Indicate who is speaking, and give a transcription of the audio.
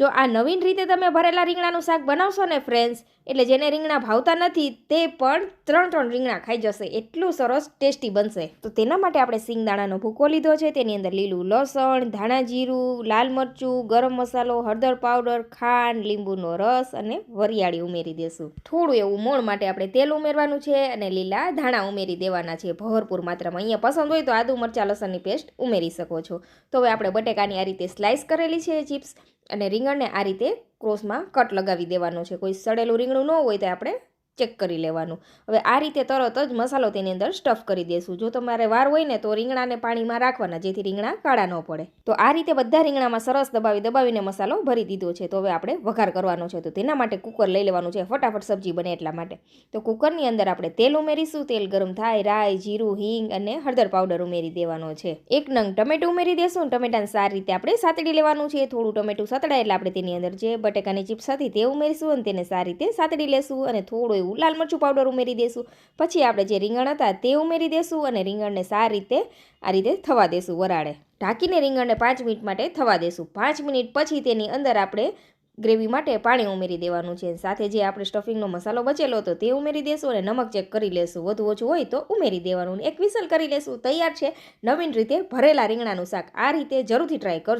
Speaker 1: જો આ નવીન રીતે તમે ભરેલા રીંગણાનું શાક બનાવશો ને ફ્રેન્ડ્સ એટલે જેને રીંગણા ભાવતા નથી, તે પણ ત્રણ ત્રણ રીંગણા ખાઈ જશે. એટલું સરસ ટેસ્ટી બનશે. તો તેના માટે આપણે સિંગદાણાનો ભૂકો લીધો છે. તેની અંદર લીલું લસણ, ધાણા જીરું, લાલ મરચું, ગરમ મસાલો, હળદર પાવડર, ખાંડ, લીંબુનો રસ અને વરિયાળી ઉમેરી દેશું. થોડું એવું મોણ માટે આપણે તેલ ઉમેરવાનું છે અને લીલા ધાણા ઉમેરી દેવાના છે. ભરપૂર માત્રામાં અહીંયા પસંદ હોય તો આદુ મરચાં, લસણની પેસ્ટ ઉમેરી શકો છો. તો હવે આપણે બટેકાની આ રીતે સ્લાઇસ કરેલી છે ચિપ્સ. અને રીંગણને આ રીતે ક્રોસમાં કટ લગાવી દેવાનો છે. કોઈ સડેલું રીંગણું ન હોય તો આપણે ચેક કરી લેવાનું. હવે આ રીતે તરત જ મસાલો તેની અંદર સ્ટફ કરી દેશું. જો તમારે વાર હોય ને તો રીંગણાને પાણીમાં રાખવાના, જેથી રીંગણા કાળા ન પડે. તો આ રીતે બધા રીંગણામાં સરસ દબાવી દબાવીને મસાલો ભરી દીધો છે. તો હવે આપણે વઘાર કરવાનો છે. તો તેના માટે કુકર લઈ લેવાનું છે. ફટાફટ સબ્જી બને એટલા માટે. તો કુકરની અંદર આપણે તેલ ઉમેરીશું. તેલ ગરમ થાય, રાઈ, જીરું, હિંગ અને હળદર પાવડર ઉમેરી દેવાનો છે. એક નંગ ટમેટું ઉમેરી દેશું. ટમેટાને સારી રીતે આપણે સાતડી લેવાનું છે. થોડું ટમેટું સતડાય એટલે આપણે તેની અંદર જે બટેકાની ચિપ્સ હતી તે ઉમેરીશું અને તેને સારી રીતે સાતડી લેશું અને થોડું એવું. લાલ મરચું પાવડર ઉમેરી દેશું. પછી આપણે જે રીંગણ હતા તે ઉમેરી દેશું અને રીંગણને સારી રીતે, આ રીતે થવા દેશું વરાળે. ઢાંકીને રીંગણને પાંચ મિનિટ માટે થવા દેશું. પાંચ મિનિટ પછી તેની અંદર આપણે ગ્રેવી માટે પાણી ઉમેરી દેવાનું છે. સાથે જે આપણે સ્ટફિંગનો મસાલો બચેલો હતો તે ઉમેરી દેશું અને નમક ચેક કરી લેશું. વધુ ઓછું હોય તો ઉમેરી દેવાનું. એક વિસલ કરી લેશું. તૈયાર છે. નવીન રીતે ભરેલા રીંગણાનું શાક આ રીતે જરૂરથી ટ્રાય કરજો.